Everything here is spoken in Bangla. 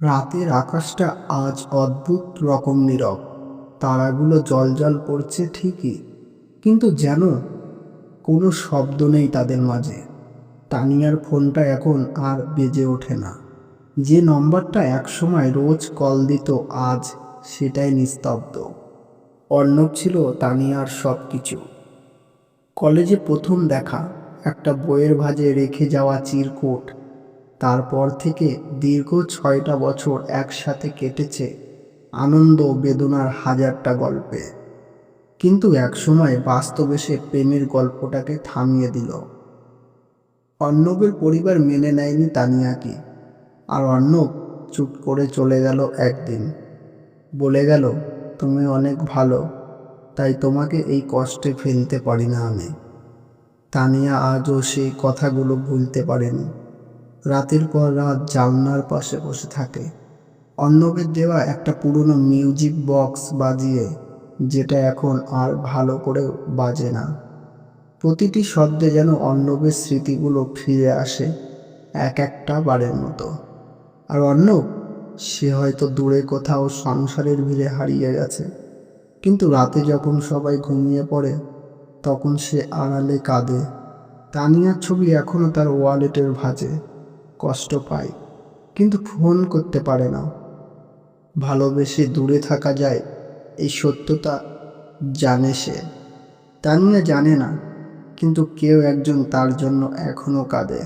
রাতের আকাশটা আজ অদ্ভুত রকম নীরব। তারাগুলো জলজল পড়ছে ঠিকই, কিন্তু যেন কোনো শব্দ নেই তাদের মাঝে। তানিয়ার ফোনটা এখন আর বেজে ওঠে না। যে নম্বরটা একসময় রোজ কল দিত, আজ সেটাই নিস্তব্ধ। অর্ণব ছিল তানিয়ার সব কিছু কলেজে প্রথম দেখা, একটা বইয়ের ভাজে রেখে যাওয়া চিরকুট। তারপর থেকে দীর্ঘ ছয়টা বছর একসাথে কেটেছে আনন্দ বেদনার হাজারটা গল্পে। কিন্তু একসময় বাস্তবে সে প্রেমের গল্পটাকে থামিয়ে দিল। অর্ণবের পরিবার মেনে নেয়নি তানিয়াকে। আর অর্ণব চুপ করে চলে গেল একদিন। বলে গেল, তুমি অনেক ভালো, তাই তোমাকে এই কষ্টে ফেলতে পারি না আমি। তানিয়া আজও সেই কথাগুলো ভুলতে পারেনি। রাতের পর রাত জানলার পাশে বসে থাকে। অর্ণবের দেওয়া একটা পুরনো মিউজিক বক্স বাজিয়ে, যেটা এখন আর ভালো করে বাজে না। প্রতিটি শব্দে যেন অর্ণবের স্মৃতিগুলো ফিরে আসে এক একটা বারের মতো। আর অর্ণব, সে হয়তো দূরে কোথাও সংসারের ভিড়ে হারিয়ে গেছে। কিন্তু রাতে যখন সবাই ঘুমিয়ে পড়ে, তখন সে আড়ালে কাঁদে। তানিয়ার ছবি এখনও তার ওয়ালেটের ভাজে। কষ্ট পায়, কিন্তু ফোন করতে পারে না। ভালোবেসে দূরে থাকা যায়, এই সত্যতা জানে সে। তানিয়া জানে না, কিন্তু কেউ একজন তার জন্য এখনও কাঁদে।